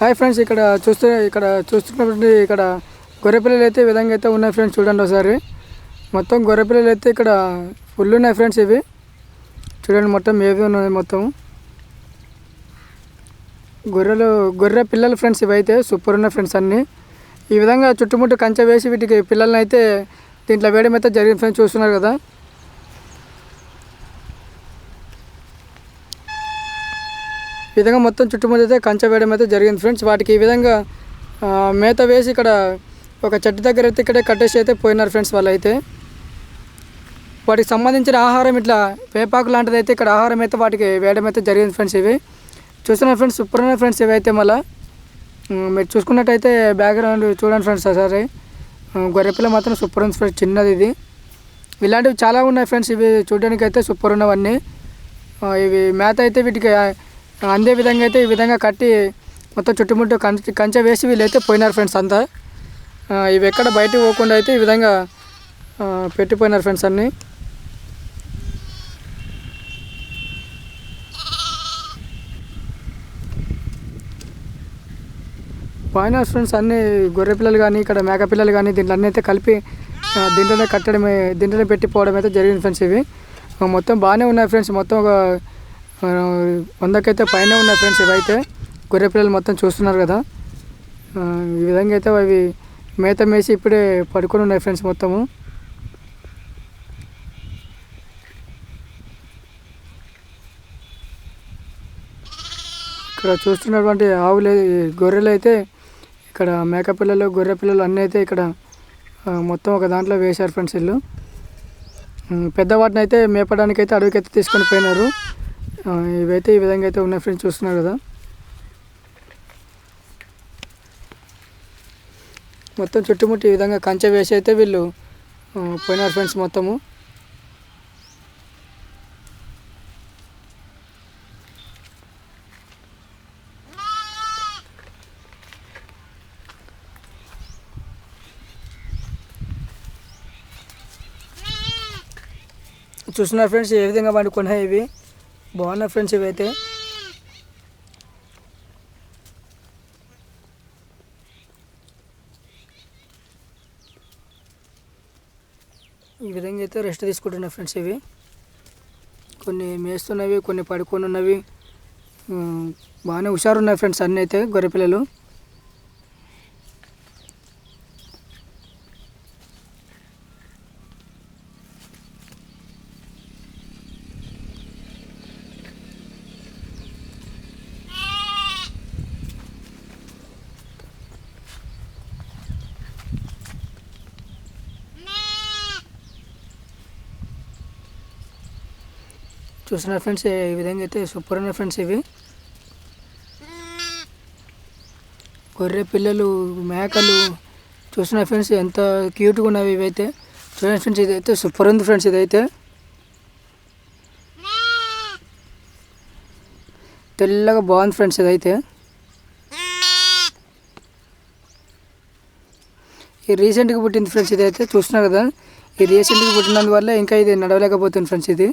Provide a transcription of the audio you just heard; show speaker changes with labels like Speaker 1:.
Speaker 1: Hi friends ఇక్కడ చూస్తే ఇక్కడ చూస్తున్నటువంటి ఇక్కడ గొర్రె పిల్లలు అయితే ఈ విధంగా అయితే ఉన్నాయి ఫ్రెండ్స్ చూడండి ఒకసారి. మొత్తం గొర్రె పిల్లలు అయితే ఇక్కడ ఫుల్ ఉన్నాయి ఫ్రెండ్స్ ఇవి. చూడండి మొత్తం ఏవి ఉన్నాయి మొత్తం. గొర్రెలు గొర్రె పిల్లలు ఫ్రెండ్స్ ఇవైతే సూపర్ ఉన్నాయి ఫ్రెండ్స్ అన్నీ. ఈ విధంగా చుట్టుముట్టు కంచె వేసి వీటికి పిల్లల్ని అయితే దీంట్లో వేయడం అయితే జరిగింది ఫ్రెండ్స్ చూస్తున్నారు కదా. ఈ విధంగా మొత్తం చుట్టుముట్టు అయితే కంచె వేయడం అయితే జరిగింది ఫ్రెండ్స్. వాటికి ఈ విధంగా మేత వేసి ఇక్కడ ఒక చెట్టు దగ్గర అయితే ఇక్కడే కట్టేసి అయితే పోయినారు ఫ్రెండ్స్ వాళ్ళు అయితే వాటికి సంబంధించిన ఆహారం ఇట్లా వేపాకు లాంటిది అయితే ఇక్కడ ఆహారం అయితే వాటికి వేయడం అయితే జరిగింది ఫ్రెండ్స్ ఇవి. చూస్తున్నారు ఫ్రెండ్స్ సూపర్ ఉన్నాయి ఫ్రెండ్స్ ఇవి అయితే మళ్ళీ. మీరు చూసుకున్నట్టయితే బ్యాక్గ్రౌండ్ చూడండి ఫ్రెండ్స్ ఒకసారి. గొర్రెపిల్ల మాత్రం సూపర్ ఉంది ఫ్రెండ్స్ చిన్నది ఇది. ఇలాంటివి చాలా ఉన్నాయి ఫ్రెండ్స్ ఇవి చూడడానికి అయితే సూపర్ ఉన్నవన్నీ. ఇవి మేత అయితే వీటికి అందే విధంగా అయితే ఈ విధంగా కట్టి మొత్తం చుట్టుముట్టు కంచె కంచె వేసి వీళ్ళైతే పోయినారు ఫ్రెండ్స్ అంతా. ఇవి ఎక్కడ బయటకు పోకుండా అయితే ఈ విధంగా పెట్టిపోయినారు ఫ్రెండ్స్ అన్నీ. పోయినారు ఫ్రెండ్స్ అన్నీ గొర్రె పిల్లలు కానీ ఇక్కడ మేక పిల్లలు కానీ దీంట్లో అన్నీ అయితే కలిపి దీంట్లోనే కట్టడమే దీంట్లోనే పెట్టిపోవడం అయితే జరిగింది ఫ్రెండ్స్ ఇవి. మొత్తం బాగానే ఉన్నాయి ఫ్రెండ్స్. మొత్తం ఒక వందకైతే పైన ఉన్నాయి ఫ్రెండ్స్ ఇవైతే. గొర్రె పిల్లలు మొత్తం చూస్తున్నారు కదా. ఈ విధంగా అయితే అవి మేత మేసి ఇప్పుడే పడుకొని ఉన్నాయి ఫ్రెండ్స్ మొత్తము. ఇక్కడ చూస్తున్నటువంటి ఆవులు గొర్రెలు అయితే ఇక్కడ మేక పిల్లలు గొర్రె పిల్లలు అన్నీ అయితే ఇక్కడ మొత్తం ఒక దాంట్లో వేశారు ఫ్రెండ్స్ వీళ్ళు పెద్దవాటిని అయితే మేపడానికి అయితే అడవికి అయితే తీసుకొని పోయినారు. ఇవైతే ఈ విధంగా అయితే ఉన్నాయి ఫ్రెండ్స్ చూస్తున్నారు కదా. మొత్తం చుట్టుముట్టి ఈ విధంగా కంచె వేసి అయితే వీళ్ళు పోయినారు ఫ్రెండ్స్ మొత్తము. చూస్తున్నారు ఫ్రెండ్స్ ఏ విధంగా పండుకున్నాయి ఇవి? బాగున్నాయి ఫ్రెండ్స్ ఇవైతే. అయితే ఈ విధంగా అయితే రెస్ట్ తీసుకుంటున్నాయి ఫ్రెండ్స్ ఇవి. కొన్ని మేస్తున్నవి కొన్ని పడుకొని ఉన్నవి బాగానే హుషారు ఉన్నాయి ఫ్రెండ్స్ అన్నీ అయితే గొర్రె చూసిన చూస్తున్నారు ఫ్రెండ్స్ ఈ విధంగా అయితే సూపర్ ఉన్నాయి ఫ్రెండ్స్ ఇవి. గొర్రె పిల్లలు మేకలు చూసిన ఫ్రెండ్స్ ఎంత క్యూట్గా ఉన్నవి ఇవైతే. చూడండి ఫ్రెండ్స్ ఇదైతే సూపర్ ఉంది ఫ్రెండ్స్ ఇదైతే. తెల్లగా బాగుంది ఫ్రెండ్స్ ఇదైతే. ఈ రీసెంట్గా పుట్టింది ఫ్రెండ్స్ ఇదైతే చూస్తున్నారు కదా. ఈ రీసెంట్గా పుట్టినందువల్ల ఇంకా ఇది నడవలేకపోతుంది ఫ్రెండ్స్ ఇది.